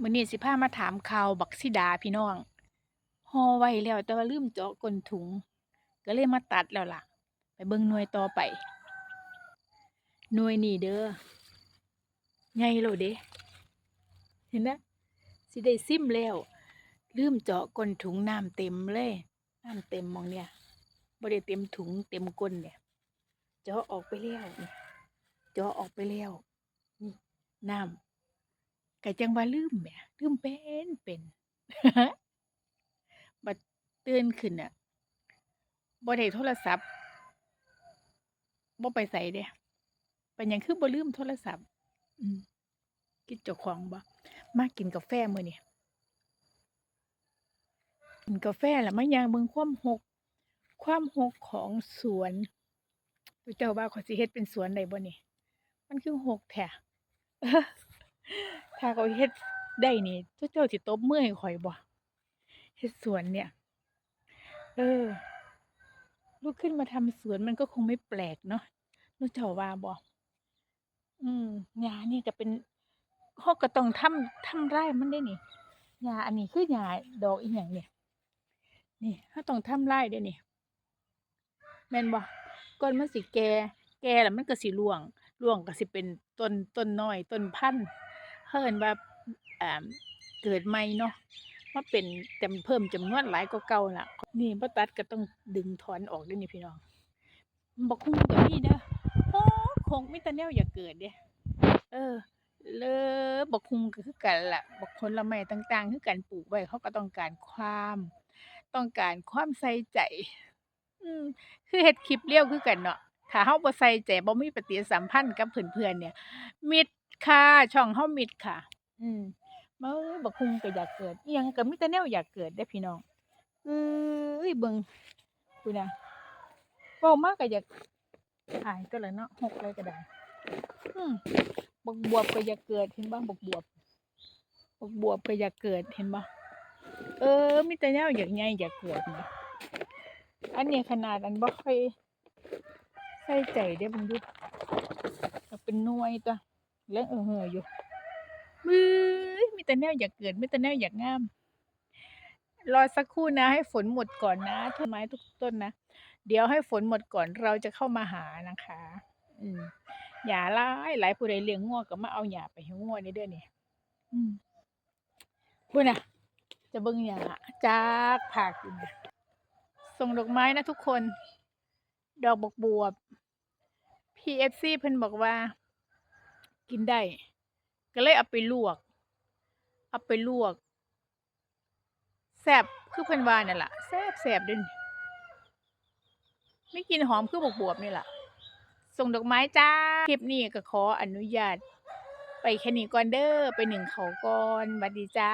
มื้อนี้สิพามาถามข่าวบักสีดาพี่น้องห่อไว้แล้วแต่ว่าลืมเจาะก้นถุง ก็เลยมาตัดแล้วล่ะ ไปเบิ่งหน่วยต่อไป หน่วยนี่เด้อใหญ่แล้เด้เห็นนะสิได้ซิมแล้ว ลืมเจาะก้นถุงน้ำเต็มเลยน้ำเต็มมองเนี่ยบ่ได้เต็มถุงเต็มก้นเนี่ยเจาะออกไปแล้วเจาะออกไปแล้วนี่น้ำ กะจังว่าลืมแหมลืมเป็นเป็นบัดตื่นขึ้นน่ะบ่ได้โทรศัพท์บ่ไปไสเด้เป็นหยังคือบ่ลืมโทรศัพท์ อืมคิดเจ้าของบ่มากินกาแฟมื้อนี้กินกาแฟแล้วมาย่างเบิ่งความหก ความหกของสวนเจ้าว่าข้อสิเฮ็ดเป็นสวนได้บ่นี่ มันคือหกแท้ ถ้าเขาเฮ็ดได้นี่เจ้าสิตบมือให้ข้อยบ่เฮ็ดสวนเนี่ย เออ ลุกขึ้นมาทำสวนมันก็คงไม่แปลกเนาะนูเจ้าว่าบ่อืมหญ้านี่ก็เป็นฮาก็ต้องทำทำไร่มันได้นี่หญ้าอันนี้คือหญ้าดอกอีหยังเนี่ย นี่เฮาต้องทำไร่เด้นี่แม่นบ่ก่อนมันสิแก่แก่แล้วมันก็สิร่วงร่วงก็สิเป็นต้นต้นน้อยต้นพันธุ์ เขาเอิ้นว่าอ่าเกิดใหม่เนาะมาเป็นจำเพิ่มจำนวนหลายกว่าเก่าน่ะ นี่บ่ตัดก็ต้องดึงถอนออกด้อนี่พี่น้องบักฮุ่งก็มีเด้อโอ้คงมีแต่แนวอย่าเกิดเด้เออเลอบักฮุ่งก็คือกันล่ะบักผลไม้ต่างๆ คือกันปลูกไว้เขาก็ต้องการความ ต้องการความใส่ใจ อืมคือเฮ็ดคลิปเร็วคือกันเนาะถ้าเฮาบ่ใส่ใจบ่มีปฏิสัมพันธ์กับเพื่อนๆเนี่ย มิด ค่ะ ช่องเฮามิดค่ะ อืมเอ้ยบักฮุ่งก็อยากเกิดยังก็มีแต่แนวอยากเกิดเด้พี่น้องเอ้ยเบิงพู้นะเว้ามาก็อยากอายตัวละเนาะหกเลยก็ได้อืมบักบวบก็อยากเกิดเห็นบ่บักบวบบักบวบก็อยากเกิดเห็นบ่เออมีแต่แนวอยากใหญ่อยากเกิดแหมอันนี้ขนาดอันบ่ค่อยใส่ใจเด้เบิ่งดูก็เป็นน่วยตัว เหลืองเออเห่ออยู่บื้อมีแต่แนวอยากเกิดมีแต่แนวอยากงาม รอสักครู่นะให้ฝนหมดก่อนนะต้นไม้ทุกต้นนะ เดี๋ยวให้ฝนหมดก่อนเราจะเข้ามาหานะคะ อืมหญ้าหลายหลายผู้ใดเลี้ยงงัวก็มาเอาหญ้าไปให้งัวนี่เด้อนี่อืมพู้นน่ะจะเบิ่งหญ้าจากภาคอยู่น่ะส่งดอกไม้นะทุกคน ดอกบกบวบ PFC เพิ่นบอกว่า กินได้ ก็เลยเอาไปลวก เอาไปลวกแซบคือเพิ่นว่านั่นล่ะแซบแซบเด้อนี่มีกลิ่นหอมคือบกบวบนี่ล่ะ ส่งดอกไม้จ้า คลิปนี้ก็ขออนุญาต ไปแค่นี้ก่อนเด้อไปหนึ่งเขาก่อนหวัดดีจ้า